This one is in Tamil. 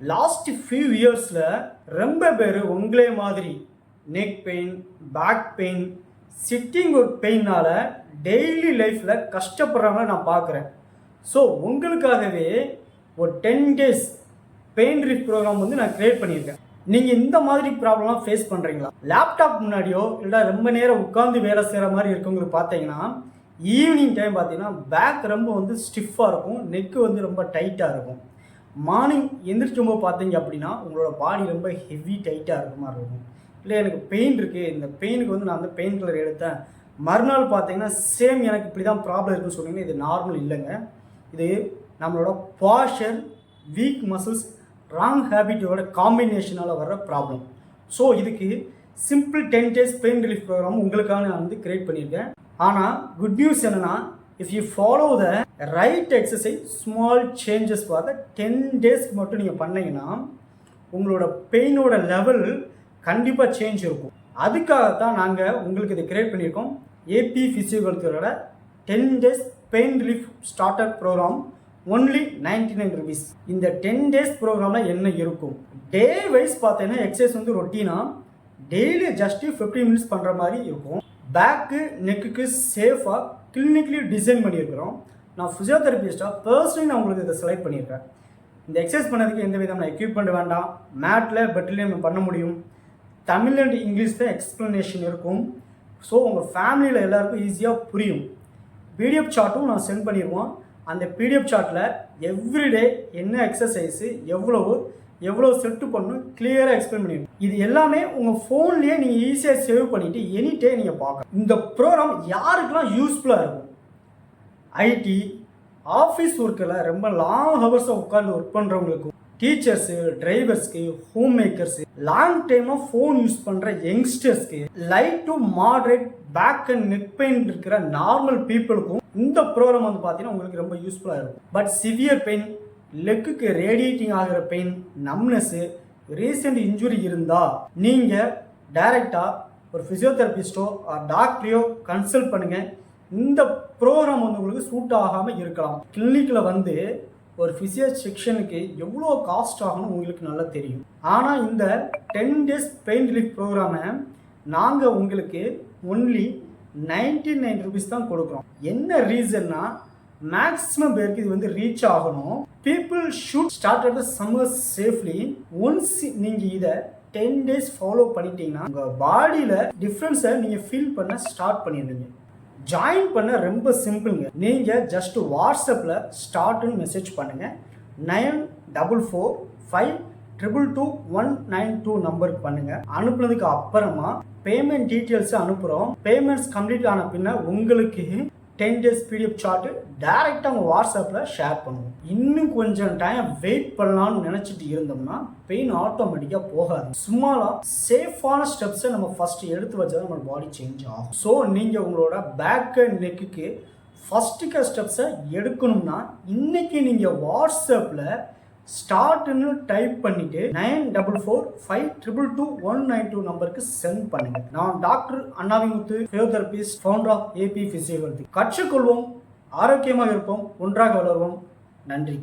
லாஸ்ட் ஃபியூ இயர்ஸில் ரொம்ப பேர் உங்களே மாதிரி neck pain back pain sitting ஒரு பெயினால் டெய்லி லைஃப்பில் கஷ்டப்படுறவங்கள நான் பார்க்குறேன் ஸோ உங்களுக்காகவே ஒரு ten days pain relief programme வந்து நான் க்ரியேட் பண்ணியிருக்கேன். நீங்கள் இந்த மாதிரி ப்ராப்ளம்லாம் ஃபேஸ் பண்ணுறீங்களா லேப்டாப் முன்னாடியோ இல்லை ரொம்ப நேரம் உட்காந்து வேலை செய்கிற மாதிரி இருக்கவங்களுக்கு பார்த்தீங்கன்னா ஈவினிங் டைம் பார்த்தீங்கன்னா பேக் ரொம்ப வந்து ஸ்டிஃபாக இருக்கும் நெக்கு வந்து ரொம்ப டைட்டாக இருக்கும். மார்னிங் எந்திரிக்கும்போது பார்த்தீங்க அப்படின்னா உங்களோட பாடி ரொம்ப ஹெவி டைட்டாக இருக்க மாதிரி இருக்கும். இல்லை எனக்கு பெயின் இருக்குது இந்த பெயினுக்கு வந்து நான் வந்து பெயின் கிளர் எடுத்தேன். மறுநாள் பார்த்தீங்கன்னா சேம் எனக்கு இப்படி தான் ப்ராப்ளம் இருக்குன்னு சொன்னீங்கன்னா இது நார்மல் இல்லைங்க. இது நம்மளோட பாஷர் வீக் மசில்ஸ் ராங் ஹேபிட்டோட காம்பினேஷனால் வர்ற ப்ராப்ளம் ஸோ இதுக்கு simple ten days pain relief programme உங்களுக்காக நான் வந்து கிரியேட் பண்ணியிருக்கேன். ஆனால் குட் நியூஸ் என்னென்னா if you follow the right exercise small changes பார்த்த டென் டேஸ்க்கு மட்டும் நீங்கள் பண்ணீங்கன்னா உங்களோட பெயினோட லெவல் கண்டிப்பாக சேஞ்ச் இருக்கும். அதுக்காக தான் நாங்கள் உங்களுக்கு இதை கிரியேட் பண்ணியிருக்கோம். AB ஃபிசியோதெரபியோட ten days pain relief starter programme only ninety nine rupees இந்த டென் டேஸ் ப்ரோக்ராமில் என்ன இருக்கும்? டே வைஸ் பார்த்தீங்கன்னா எக்ஸசைஸ் வந்து ரொட்டீனாக டெய்லி ஜஸ்ட்டு ஃபிஃப்டீன் மினிட்ஸ் பண்ணுற மாதிரி இருக்கும். பேக்கு நெக்குக்கு சேஃபாக கிளினிக்கலி டிசைன் பண்ணியிருக்கிறோம். நான் ஃபிசியோதெரபிஸ்ட்டாக பர்சனலி நான் உங்களுக்கு இதை செலக்ட் பண்ணியிருக்கேன். இந்த எக்ஸசைஸ் பண்ணதுக்கு எந்த விதமான எக்யூப்மெண்ட் வேண்டாம். மேட்டில் பெட்லேயும் நம்ம பண்ண முடியும். தமிழ் அண்ட் இங்கிலீஷ் தான் எக்ஸ்ப்ளனேஷன் இருக்கும். ஸோ உங்கள் ஃபேமிலியில் எல்லாருக்கும் ஈஸியாக புரியும். பிடிஎஃப் சார்ட்டும் நான் சென்ட் பண்ணிடுவோம் அந்த பிடிஎஃப் சார்ட்டில் எவ்ரிடே என்ன எக்ஸசைஸு எவ்வளவு எவ்வளோ செட்டு பண்ணணும் கிளியராக எக்ஸ்பிளைன் பண்ணிடுவோம் இது எல்லாமே உங்கள் ஃபோன்லேயே நீங்கள் ஈஸியாக சேவ் பண்ணிவிட்டு எனி டே நீங்கள் பார்க்கலாம். இந்த ப்ரோக்ராம் யாருக்கெல்லாம் யூஸ்ஃபுல்லாக இருக்கும்? ஐடி ஆஃபீஸ் ஒர்க்கில் ரொம்ப லாங் ஹவர்ஸாக உட்காந்து ஒர்க் பண்ணுறவங்களுக்கும் டீச்சர்ஸு டிரைவர்ஸ்க்கு ஹோம் மேக்கர்ஸு லாங் டைமாக ஃபோன் யூஸ் பண்ணுற யங்ஸ்டர்ஸ்க்கு light to moderate back and neck pain இருக்கிற நார்மல் பீப்புளுக்கும் இந்த ப்ரோக்ராம் வந்து பார்த்தீங்கன்னா உங்களுக்கு ரொம்ப யூஸ்ஃபுல்லாக இருக்கும். பட் சிவியர் பெயின் லெக்குக்கு ரேடியேட்டிங் ஆகிற பெயின் நம்னஸ்ஸு ரீசெண்ட் இன்ஜுரி இருந்தால் நீங்கள் டைரெக்டாக ஒரு ஃபிசியோதெரபிஸ்ட்டோ டாக்டரையோ கன்சல்ட் பண்ணுங்கள் இந்த ப்ரோக்ராம் வந்து உங்களுக்கு சூட் ஆகாமல் இருக்கலாம். கிளினிக்கில் வந்து ஒரு ஃபிசியோ செக்ஷனுக்கு எவ்வளோ காஸ்ட் ஆகும்னு உங்களுக்கு நல்லா தெரியும். ஆனால் இந்த டென் டேஸ் பெயின் ரிலீஃப் ப்ரோக்ராமை நாங்கள் உங்களுக்கு ஒன்லி நைன்டி நைன் ருபீஸ் தான் கொடுக்குறோம். என்ன ரீசன்னா மேக்ஸிமம் பேருக்கு இது வந்து ரீச் ஆகணும். People should start at the summer safely once நீங்கள் இதை டென் டேஸ் ஃபாலோ பண்ணிட்டீங்கன்னா உங்கள் பாடியில் டிஃப்ரென்ஸை நீங்கள் ஃபீல் பண்ண ஸ்டார்ட் பண்ணிடுங்க ஜாயின் பண்ண ரொம்ப சிம்பிளுங்க நீங்கள் ஜஸ்ட் வாட்ஸ்அப்பில் ஸ்டார்ட்னு மெசேஜ் பண்ணுங்கள் nine double four five triple two one nine two நம்பருக்கு பண்ணுங்கள் அனுப்புனதுக்கு அப்புறமா பேமெண்ட் டீட்டெயில்ஸ் அனுப்புகிறோம் பேமெண்ட்ஸ் கம்ப்ளீட் ஆன பின்ன உங்களுக்கு டென் டேஸ் பிடிஎஃப் சார்ட்டு டேரெக்டாக உங்கள் வாட்ஸ்அப்பில் ஷேர் பண்ணுவோம். இன்னும் கொஞ்சம் டைம் வெயிட் பண்ணலாம்னு நினச்சிட்டு இருந்தோம்னா பெயின் ஆட்டோமேட்டிக்காக போகாது. சும்மாலாம் சேஃபான ஸ்டெப்ஸை நம்ம ஃபஸ்ட்டு எடுத்து வச்சா நம்ம பாடி சேஞ்ச் ஆகும். ஸோ நீங்கள் உங்களோட பேக் அண்ட் நெக்குக்கு ஃபஸ்ட்டுக்க ஸ்டெப்ஸை எடுக்கணும்னா இன்னைக்கு நீங்கள் வாட்ஸ்அப்பில் ஸ்டார்ட்னு டைப் பண்ணிட்டு nine double four five triple two one nine two நம்பருக்கு சென்ட் பண்ணுங்க. நான் doctor Annavimuthu physiotherapist founder of AB physiotherapy கற்றுக்கொள்வோம் ஆரோக்கியமாக இருப்போம் ஒன்றாக வளர்வோம். நன்றி.